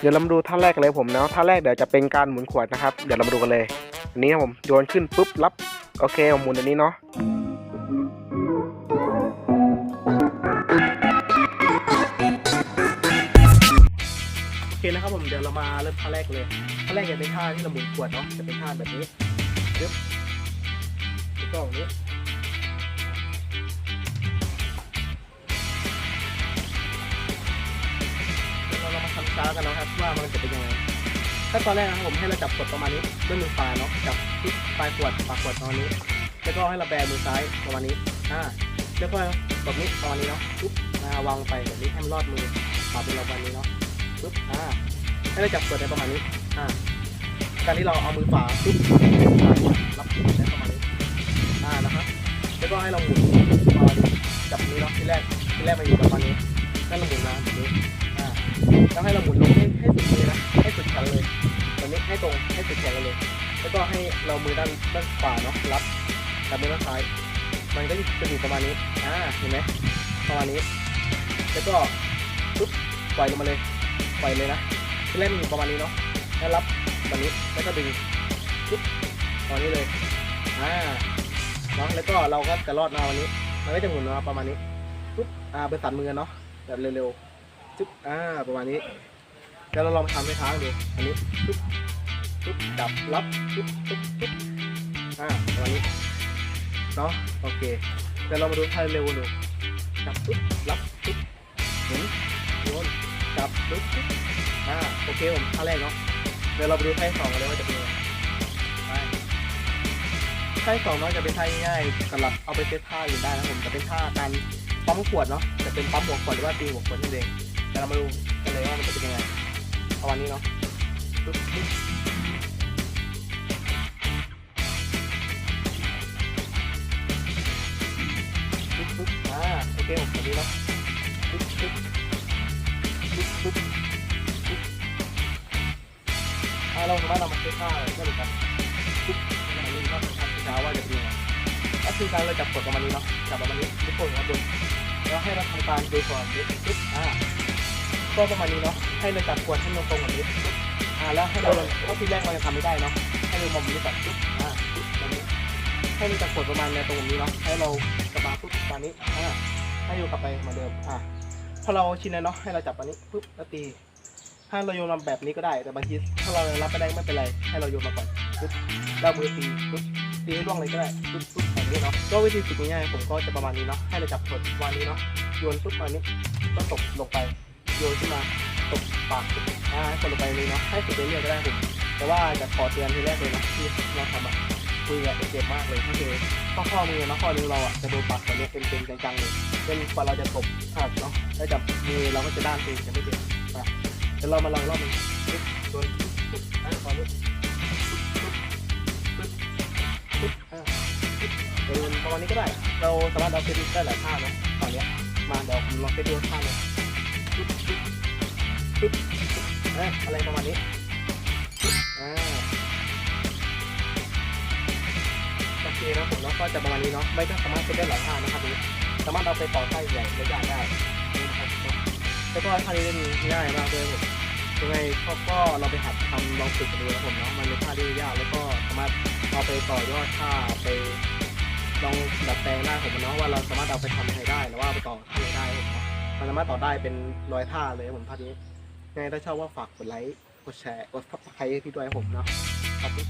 เดี๋ยวเรามาดูท่าแรกเลยผมเนาะท่าแรกเดี๋ยวจะเป็นการหมุนขวดนะครับ เดี๋ยวเรามาดูกันเลยอันนี้นะผมโยนขึ้นปุ๊บรับโอเคผมหมุนอันนี้เนาะโอเคนะครับผมเดี๋ยวเรามาเริ่มท่าแรกเลยท่าแรกจะเป็นท่าที่เราหมุนขวดเนาะจะเป็นท่าแบบนี้ปึ๊บแล้วก็อย่างนี้ ช้ากันนะครับว่ามันจะเป็นยังไงขั้นตอนแรกนะครับผมให้เราจับขวดประมาณนี้ด้วยมือขวาเนาะจับที่ปลายขวดปากขวดประมาณนี้ แล้วก็ให้เราแบมือซ้ายประมาณนี้อ่าแล้วก็แบบนี้ประมาณนี้เนาะปุ๊บอ่าวางไปแบบนี้ให้มันรอดมือขวาเป็นเราแบบนี้เนาะปุ๊บอ่าให้เราจับกดได้ประมาณนี้อ่าการที่เราเอามือขวาปุ๊บรับได้ประมาณนี้อ่านะครับแล้วก็ให้เราหมุนประมาณนี้จับนี้เนาะที่แรกที่แรกมันอยู่ประมาณนี้ แล้วให้เราหมุนลงให้ให้สุดเลยนะให้สุดแขนเลยแบบนี้ให้ตรงให้สุดแขนเลย แล้วก็ให้เรามือด้านด้านขวาเนาะรับกับมือด้านซ้าย มันก็จะอยู่ประมาณนี้อ่าเห็นไหมประมาณนี้ แล้วก็ปุ๊บปล่อยลงมาเลยปล่อยเลยนะที่แรกมันอยู่ประมาณนี้เนาะแล้วรับแบบนี้แล้วก็ดึงปุ๊บตอนนี้เลยอ่าเนาะแล้วก็เราก็จะรอดมาวันนี้ มันก็จะหมุนมาประมาณนี้ปุ๊บอ่าเป็นสันมือเนาะแบบเร็วๆ จุ๊บอ่าประมาณนี้เดี๋ยวเราลองทำให้ท้างดูอันนี้ปุ๊บปุ๊บจับรับปุ๊บปุ๊บปุ๊บอ่าประมาณนี้เนาะโอเคเดี๋ยวเรามาดูท่าเร็วดูจับปุ๊บรับปุ๊บหมุนโยนจับปุ๊บปุ๊บอ่าโอเคผมท่าแรกเนาะเดี๋ยวเราไปดูท่าที่สองกันเลยว่าจะเป็นยังไงท่าสองเนาะจะเป็นท่าง่ายๆสำหรับเอาไปเซตท่าอื่นได้นะผมจะเป็นท่าการปั๊มขวดเนาะจะเป็นปั๊มหัวขวดหรือว่าตีหัวขวดนั่นเอง เดี๋ยวเรามาดูกันเลยว่ามันจะเป็นยังไงเอาวันนี้เนาะปึ๊บปึ๊บอ่าโอเคผมแบบนี้เนาะปึ๊บปึ๊บปึ๊บปึ๊บถ้าเราสามารถนำมาใช้ค่าได้เหมือนกันทุกอันนี้ก็ทำช้าว่าจะเป็นยังไงก็คือการเราจับกดประมาณนี้เนาะจับประมาณนี้ทุกคนครับบนแล้วให้เราทำการดูก่อนปึ๊บปึ๊บอ่า ก็ประมาณนี้เนาะให้เราจับกดให้มันตรงแบบนี้อ่าแล้วให้เราก็ทีแรกเราจะทำไม่ได้เนาะให้เรามองแบบนี้ก่อนปึ๊บอ่าปึ๊บแบบนี้ให้เราจับกดประมาณในตรงนี้เนาะให้เรากลับาปึ๊บประมาณนี้อ่าให้อยู่กลับไปเหมือนเดิมอ่าพอเราชินแล้วเนาะให้เราจับอันนี้ปึ๊บแล้วตีถ้าเราโยนมาแบบนี้ก็ได้ แต่บางทีถ้าเรารับไม่ได้ไม่เป็นไร ให้เราโยนมาก่อนปุ๊บเรามือตีปุ๊บตีให้ล่วงเลยก็ได้ปุ๊บปุ๊บแบบนี้เนาะก็วิธีฝึกง่ายๆผมก็จะประมาณนี้เนาะให้เราจับกดวางนี้เนาะโยนปุ๊บอันนี้ก็ตกลงไป โยนขึ้นมาตกปากปุ๊บอ่าให้กดลงไปนี้เนาะให้ฝึกเรื่อยก็ได้ผมแต่ว่าจะขอเตือนทีแรกเลยนะที่เราทำอะมืออะจะเจ็บมากเลยก็คือข้อข้อมือนะข้อนิ้วเราอะจะโดนปักแบบนี้เต็มๆจังๆเลยเป็นกว่าเราจะตบขาดเนาะแล้วจับมือเราก็จะด้านเองจะไม่เจ็บอะเดี๋ยวเรามาลองรอบหนึงปึ๊บโดนปึ๊บอะตอนนี้ปึ๊บปึ๊บปึ๊บปึ๊บอะปึ๊บเดินประมาณนี้ก็ได้ เราสามารถเอาเซตได้หลายท่าเนาะตอนนี้มาเดี๋ยวผมลองเซตดูท่าเลย ปึ๊บปึ๊บปึ๊บปึ๊บอะอะไรประมาณนี้อ่าโอเคนะผมเนาะก็จะประมาณนี้เนาะไม่ต้องสามารถเซตได้หลายท่านะครับนี้สามารถเอาไปต่อท่าใหญ่ระยะได้นะครับเนาะแล้วก็ท่านี้เล่นง่ายมากเลยผมยังไงก็ก็เราไปหัดทำลองฝึกกันดูนะผมเนาะมันเป็นท่าที่ยากแล้วก็สามารถเอาไปต่อยอดท่าไปลองดัดแปลงได้ผมเนาะว่าเราสามารถเอาไปทำอะไรได้หรือว่าไปต่อท่าไหนได้ผมเนาะ มันสามารถต่อได้เป็นร้อยท่าเลยผมท่านี้ยังไงถ้าชอบว่าฝากกดไลค์ กดแชร์ กดซับสไครต์ให้พี่ด้วยผมเนาะ ขอบคุณ